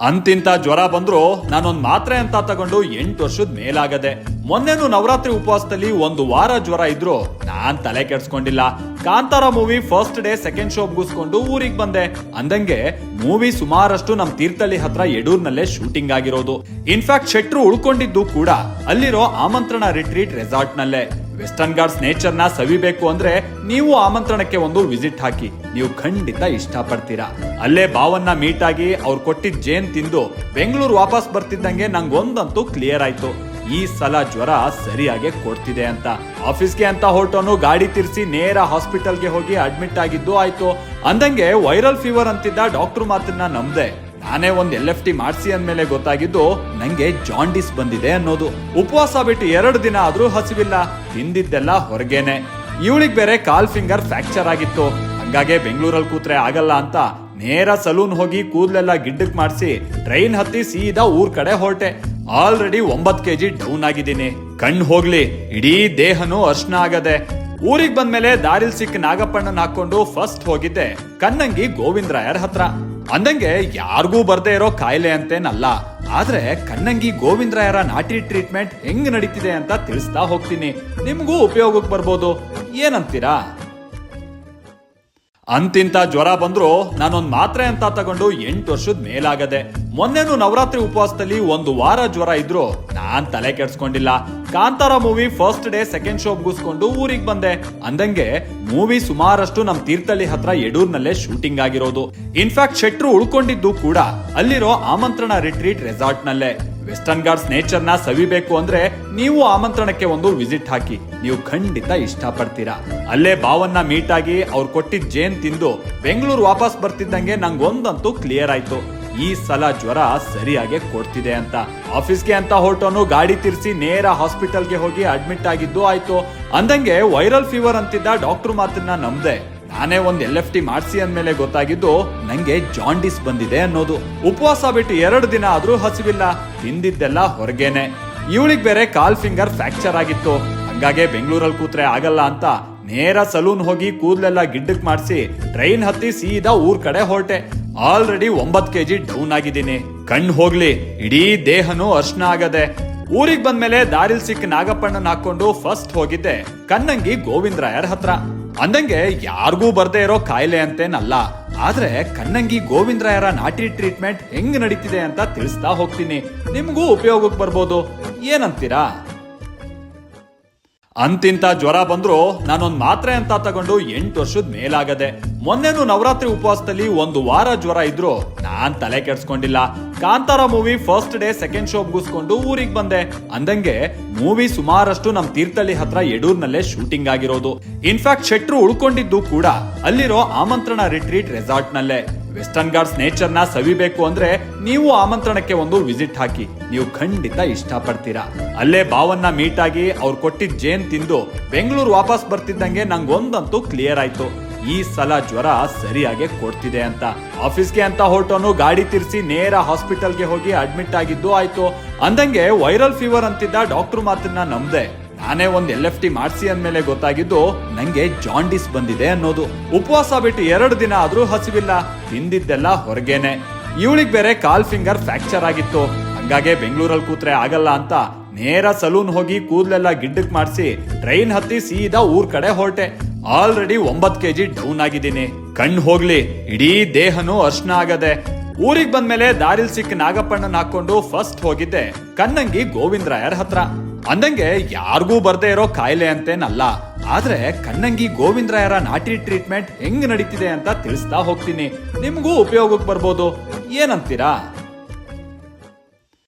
ಅಂತಿಂತ ಜ್ವರ ಬಂದ್ರು ನಾನೊಂದು ಮಾತ್ರೆ ಅಂತ ತಗೊಂಡು ಎಂಟು ವರ್ಷದ ಮೇಲಾಗದೆ. ಮೊನ್ನೆನು ನವರಾತ್ರಿ ಉಪವಾಸದಲ್ಲಿ ಒಂದು ವಾರ ಜ್ವರ ಇದ್ರು ನಾನ್ ತಲೆ ಕೆಡ್ಸ್ಕೊಂಡಿಲ್ಲ. Kantara movie first day second show ಮುಗಿಸ್ಕೊಂಡು ಊರಿಗೆ ಬಂದೆ. ಅಂದಂಗೆ ಮೂವಿ ಸುಮಾರಷ್ಟು ನಮ್ ತೀರ್ಥಹಳ್ಳಿ ಹತ್ರ ಯಡೂರ್ನಲ್ಲೇ ಶೂಟಿಂಗ್ ಆಗಿರೋದು. ಇನ್ಫ್ಯಾಕ್ಟ್ ಶೆಟ್ರು ಉಳ್ಕೊಂಡಿದ್ದು ಕೂಡ ಅಲ್ಲಿರೋ ಆಮಂತ್ರಣ ರಿಟ್ರೀಟ್ ರೆಸಾರ್ಟ್ ನಲ್ಲೇ ವೆಸ್ಟರ್ನ್ ಗಾರ್ಡ್ಸ್ ನೇಚರ್ನ ಸವಿಬೇಕು ಅಂದ್ರೆ ನೀವು ಆಮಂತ್ರಣಕ್ಕೆ ಒಂದು ವಿಸಿಟ್ ಹಾಕಿ. ನೀವು ಖಂಡಿತ ಇಷ್ಟಪಡ್ತೀರಾ. ಅಲ್ಲೇ ಬಾವನ್ನ ಮೀಟ್ ಆಗಿ ಅವ್ರು ಕೊಟ್ಟಿದ್ದ ಜೇನ್ ತಿಂದು ಬೆಂಗಳೂರು ವಾಪಸ್ ಬರ್ತಿದ್ದಂಗೆ ನಂಗೊಂದಂತೂ ಕ್ಲಿಯರ್ ಆಯ್ತು. ಈ ಸಲ ಜ್ವರ ಸರಿಯಾಗಿ ಕೊಡ್ತಿದೆ ಅಂತ. ಆಫೀಸ್ಗೆ ಅಂತ ಹೊರಟೋನು ಗಾಡಿ ತಿರ್ಸಿ ನೇರ ಹಾಸ್ಪಿಟಲ್ಗೆ ಹೋಗಿ ಅಡ್ಮಿಟ್ ಆಗಿದ್ದು ಆಯ್ತು. ಅಂದಂಗೆ ವೈರಲ್ ಫೀವರ್ ಅಂತಿದ್ದ ಡಾಕ್ಟರ್ ಮಾತನ್ನ ನಂಬ್ದೆ. ನಾನೇ ಒಂದು ಎಲ್ ಎಫ್ ಟಿ ಮಾಡಿಸಿ ಅಂದ್ಮೇಲೆ ಗೊತ್ತಾಗಿದ್ದು ನಂಗೆ ಜಾಂಡಿಸ್ ಬಂದಿದೆ ಅನ್ನೋದು. ಉಪವಾಸ ಬಿಟ್ಟು ಎರಡು ದಿನ ಆದ್ರೂ ಹಸಿವಿಲ್ಲ. ತಿಂದಿದ್ದೆಲ್ಲ ಹೊರಗೇನೆ. ಇವಳಿಗೆ ಬೇರೆ ಕಾಲ್ ಫಿಂಗರ್ ಫ್ರಾಕ್ಚರ್ ಆಗಿತ್ತು. ಹಂಗಾಗೆ ಬೆಂಗಳೂರಲ್ಲಿ ಕೂತ್ರೆ ಆಗಲ್ಲ ಅಂತ ನೇರ ಸಲೂನ್ ಹೋಗಿ ಕೂದಲೆಲ್ಲ ಗಿಡ್ಡಕ್ ಮಾಡಿಸಿ ಟ್ರೈನ್ ಹತ್ತಿ ಸೀದಾ ಊರ್ ಕಡೆ ಹೊರಟೆ. ಆಲ್ರೆಡಿ ಒಂಬತ್ ಕೆಜಿ ಡೌನ್ ಆಗಿದ್ದೀನಿ. ಕಣ್ ಹೋಗ್ಲಿ, ಇಡೀ ದೇಹನೂ ಅರ್ಶನ ಆಗದೆ. ಊರಿಗೆ ಬಂದ್ಮೇಲೆ ದಾರಿಲ್ ಸಿಕ್ಕ ನಾಗಪ್ಪಣ್ಣನ್ ಹಾಕೊಂಡು ಫಸ್ಟ್ ಹೋಗಿದ್ದೆ. ಕನ್ನಂಗಿ ಗೋವಿಂದರಾಯರ್ ಹತ್ರ. ಅಂದಂಗೆ ಯಾರಿಗೂ ಬರ್ದೇ ಇರೋ ಕಾಯಿಲೆ ಅಂತೇನಲ್ಲ. ಆದ್ರೆ ಕಣ್ಣಂಗಿ ಗೋವಿಂದರಾಯರ ನಾಟಿ ಟ್ರೀಟ್ಮೆಂಟ್ ಹೆಂಗ್ ನಡೀತಿದೆ ಅಂತ ತಿಳಿಸ್ತಾ ಹೋಗ್ತೀನಿ. ನಿಮಗೂ ಉಪಯೋಗಕ್ಕೆ ಬರ್ಬೋದು. ಏನಂತೀರಾ? ಅಂತಿಂತ ಜ್ವರ ಬಂದ್ರು ನಾನೊಂದು ಮಾತ್ರೆ ಅಂತ ತಗೊಂಡು ಎಂಟು ವರ್ಷದ ಮೇಲಾಗದೆ, ಮೊನ್ನೆನು ನವರಾತ್ರಿ ಉಪವಾಸದಲ್ಲಿ ಒಂದು ವಾರ ಜ್ವರ ಇದ್ರು ನಾನ್ ತಲೆ ಕೆಡ್ಸ್ಕೊಂಡಿಲ್ಲ. Kantara movie first day second show ಮುಗಿಸ್ಕೊಂಡು ಊರಿಗೆ ಬಂದೆ. ಅಂದಂಗೆ, ಮೂವಿ ಸುಮಾರಷ್ಟು ನಮ್ ತೀರ್ಥಹಳ್ಳಿ ಹತ್ರ ಯಡೂರ್ನಲ್ಲೇ ಶೂಟಿಂಗ್ ಆಗಿರೋದು. ಇನ್ಫ್ಯಾಕ್ಟ್ ಶೆಟ್ರು ಉಳ್ಕೊಂಡಿದ್ದು ಕೂಡ ಅಲ್ಲಿರೋ ಆಮಂತ್ರಣ ರಿಟ್ರೀಟ್ ರೆಸಾರ್ಟ್ ನಲ್ಲೇ ವೆಸ್ಟರ್ನ್ ಗಾರ್ಡ್ಸ್ ನೇಚರ್ನ ಸವಿಬೇಕು ಅಂದ್ರೆ ನೀವು ಆಮಂತ್ರಣಕ್ಕೆ ಒಂದು ವಿಸಿಟ್ ಹಾಕಿ. ನೀವು ಖಂಡಿತ ಇಷ್ಟಪಡ್ತೀರಾ. ಅಲ್ಲೇ ಬಾವನ್ನ ಮೀಟ್ ಆಗಿ ಅವ್ರು ಕೊಟ್ಟಿದ್ದ ಜೇನ್ ತಿಂದು ಬೆಂಗಳೂರು ವಾಪಸ್ ಬರ್ತಿದ್ದಂಗೆ ನಂಗೊಂದಂತೂ ಕ್ಲಿಯರ್ ಆಯ್ತು. ಈ ಸಲ ಜ್ವರ ಸರಿಯಾಗಿ ಕೊಡ್ತಿದೆ ಅಂತ. ಆಫೀಸ್ಗೆ ಅಂತ ಹೊರಟೋನು ಗಾಡಿ ತಿರ್ಸಿ ನೇರ ಹಾಸ್ಪಿಟಲ್ಗೆ ಹೋಗಿ ಅಡ್ಮಿಟ್ ಆಗಿದ್ದು ಆಯ್ತು. ಅಂದಂಗೆ ವೈರಲ್ ಫೀವರ್ ಅಂತಿದ್ದ ಡಾಕ್ಟರ್ ಮಾತನ್ನ ನಂಬ್ದೆ. ನಾನೇ ಒಂದ್ ಎಲ್ ಎಫ್ ಟಿ ಮಾಡಿಸಿ ಅಂದ್ಮೇಲೆ ಗೊತ್ತಾಗಿದ್ದು ನಂಗೆ ಜಾಂಡಿಸ್ ಬಂದಿದೆ ಅನ್ನೋದು. ಉಪವಾಸ ಬಿಟ್ಟು ಎರಡು ದಿನ ಆದ್ರೂ ಹಸಿವಿಲ್ಲ, ತಿಂದಿದ್ದೆಲ್ಲ ಹೊರಗೇನೆ. ಇವಳಿಗ್ ಬೇರೆ ಕಾಲ್ ಫಿಂಗರ್ ಫ್ರಾಕ್ಚರ್ ಆಗಿತ್ತು. ಹಂಗಾಗೆ ಬೆಂಗಳೂರಲ್ಲಿ ಕೂತ್ರೆ ಆಗಲ್ಲ ಅಂತ ನೇರ ಸಲೂನ್ ಹೋಗಿ ಕೂದಲೆಲ್ಲ ಗಿಡ್ಡಕ್ ಮಾಡಿಸಿ ಟ್ರೈನ್ ಹತ್ತಿ ಸೀದಾ ಊರ್ ಕಡೆ ಹೊರಟೆ. ಆಲ್ರೆಡಿ ಒಂಬತ್ ಕೆಜಿ ಡೌನ್ ಆಗಿದ್ದೀನಿ. ಕಣ್ ಹೋಗ್ಲಿ, ಇಡೀ ದೇಹನೂ ಅರ್ಶನ ಆಗದೆ. ಊರಿಗ್ ಬಂದ್ಮೇಲೆ ದಾರಿಲ್ ಸಿಕ್ಕ ನಾಗಪ್ಪಣ್ಣನ ಹಾಕೊಂಡು ಫಸ್ಟ್ ಹೋಗಿದ್ದೆ. ಕನ್ನಂಗಿ ಗೋವಿಂದ್ರಾಯರ್ ಹತ್ರ. ಅಂದಂಗೆ ಯಾರಿಗೂ ಬರ್ದೇ ಇರೋ ಕಾಯಿಲೆ ಅಂತೇನಲ್ಲ. ಆದ್ರೆ ಕಣ್ಣಂಗಿ ಗೋವಿಂದರಾಯರ ನಾಟಿ ಟ್ರೀಟ್ಮೆಂಟ್ ಹೆಂಗ್ ನಡೀತಿದೆ ಅಂತ ತಿಳಿಸ್ತಾ ಹೋಗ್ತೀನಿ. ನಿಮ್ಗೂ ಉಪಯೋಗಕ್ಕೆ ಬರ್ಬೋದು. ಏನಂತೀರಾ? ಅಂತಿಂತ ಜ್ವರ ಬಂದ್ರು ನಾನೊಂದ್ ಮಾತ್ರೆ ಅಂತ ತಗೊಂಡು ಎಂಟು ವರ್ಷದ ಮೇಲಾಗದೆ. ಮೊನ್ನೆನು ನವರಾತ್ರಿ ಉಪವಾಸದಲ್ಲಿ ಒಂದು ವಾರ ಜ್ವರ ಇದ್ರು ನಾನ್ ತಲೆ ಕೆಡ್ಸ್ಕೊಂಡಿಲ್ಲ. Kantara movie first day second show ಮುಗಿಸ್ಕೊಂಡು ಊರಿಗೆ ಬಂದೆ. ಅಂದಂಗೆ ಮೂವಿ ಸುಮಾರಷ್ಟು ನಮ್ ತೀರ್ಥಳ್ಳಿ ಹತ್ರ ಯಡೂರ್ನಲ್ಲೇ ಶೂಟಿಂಗ್ ಆಗಿರೋದು. ಇನ್ಫ್ಯಾಕ್ಟ್ ಶೆಟ್ರು ಉಳ್ಕೊಂಡಿದ್ದು ಕೂಡ ಅಲ್ಲಿರೋ ಆಮಂತ್ರಣ ರಿಟ್ರೀಟ್ ರೆಸಾರ್ಟ್ ನಲ್ಲೇ ವೆಸ್ಟರ್ನ್ ಗಾರ್ಡ್ಸ್ ನೇಚರ್ನ ಸವಿಬೇಕು ಅಂದ್ರೆ ನೀವು ಆಮಂತ್ರಣಕ್ಕೆ ಒಂದು ವಿಸಿಟ್ ಹಾಕಿ. ನೀವು ಖಂಡಿತ ಇಷ್ಟಪಡ್ತೀರಾ. ಅಲ್ಲೇ ಭಾವನ್ನ ಮೀಟ್ ಆಗಿ ಅವ್ರು ಕೊಟ್ಟಿದ್ ಜೇನ್ ತಿಂದು ಬೆಂಗಳೂರು ವಾಪಸ್ ಬರ್ತಿದ್ದಂಗೆ ನಂಗೊಂದಂತೂ ಕ್ಲಿಯರ್ ಆಯ್ತು. ಈ ಸಲ ಜ್ವರ ಸರಿಯಾಗಿ ಕೊಡ್ತಿದೆ ಅಂತ. ಆಫೀಸ್ಗೆ ಅಂತ ಹೊರಟೋನು ಗಾಡಿ ತಿರ್ಸಿ ನೇರ ಹಾಸ್ಪಿಟಲ್ಗೆ ಹೋಗಿ ಅಡ್ಮಿಟ್ ಆಗಿದ್ದು ಆಯ್ತು. ಅಂದಂಗೆ ವೈರಲ್ ಫೀವರ್ ಅಂತಿದ್ದ ಡಾಕ್ಟರ್ ಮಾತನ್ನ ನಂಬದೆ. ನಾನೇ ಒಂದ್ ಎಲ್ ಎಫ್ ಟಿ ಮಾಡಿಸಿ ಅಂದ್ಮೇಲೆ ಗೊತ್ತಾಗಿದ್ದು ನಂಗೆ ಜಾಂಡಿಸ್ ಬಂದಿದೆ ಅನ್ನೋದು. ಉಪವಾಸ ಬಿಟ್ಟು ಎರಡು ದಿನ ಆದ್ರೂ ಹಸಿವಿಲ್ಲ. ತಿಂದಿದ್ದೆಲ್ಲ ಹೊರಗೇನೆ. ಇವಳಿಗೆ ಬೇರೆ ಕಾಲ್ ಫಿಂಗರ್ ಫ್ರಾಕ್ಚರ್ ಆಗಿತ್ತು. ಹಂಗಾಗೆ ಬೆಂಗಳೂರಲ್ಲಿ ಕೂತ್ರೆ ಆಗಲ್ಲ ಅಂತ ನೇರ ಸಲೂನ್ ಹೋಗಿ ಕೂದಲೆಲ್ಲ ಗಿಡ್ಡಕ್ ಮಾಡಿಸಿ ಟ್ರೈನ್ ಹತ್ತಿ ಸೀದಾ ಊರ್ ಕಡೆ ಹೊರಟೆ. ಆಲ್ರೆಡಿ ಒಂಬತ್ ಕೆಜಿ ಡೌನ್ ಆಗಿದ್ದೀನಿ. ಕಣ್ಣು ಹೋಗ್ಲಿ, ಇಡೀ ದೇಹನೂ ಅರ್ಶನ ಆಗದೆ. ಊರಿಗ್ ಬಂದ್ಮೇಲೆ ದಾರಿಲ್ ಸಿಕ್ಕ ನಾಗಪ್ಪಣ್ಣನ ಹಾಕೊಂಡು ಫಸ್ಟ್ ಹೋಗಿದ್ದೆ. ಕನ್ನಂಗಿ ಗೋವಿಂದರಾಯರ್ ಹತ್ರ. ಅಂದಂಗೆ ಯಾರಿಗೂ ಬರ್ದೇ ಇರೋ ಕಾಯಿಲೆ ಅಂತೇನಲ್ಲ. ಆದ್ರೆ ಕನ್ನಂಗಿ ಗೋವಿಂದರಾಯರ ನಾಟಿ ಟ್ರೀಟ್ಮೆಂಟ್ ಹೆಂಗ್ ನಡೀತಿದೆ ಅಂತ ತಿಳಿಸ್ತಾ ಹೋಗ್ತೀನಿ. ನಿಮ್ಗೂ ಉಪಯೋಗಕ್ಕೆ ಬರ್ಬೋದು. ಏನಂತೀರಾ?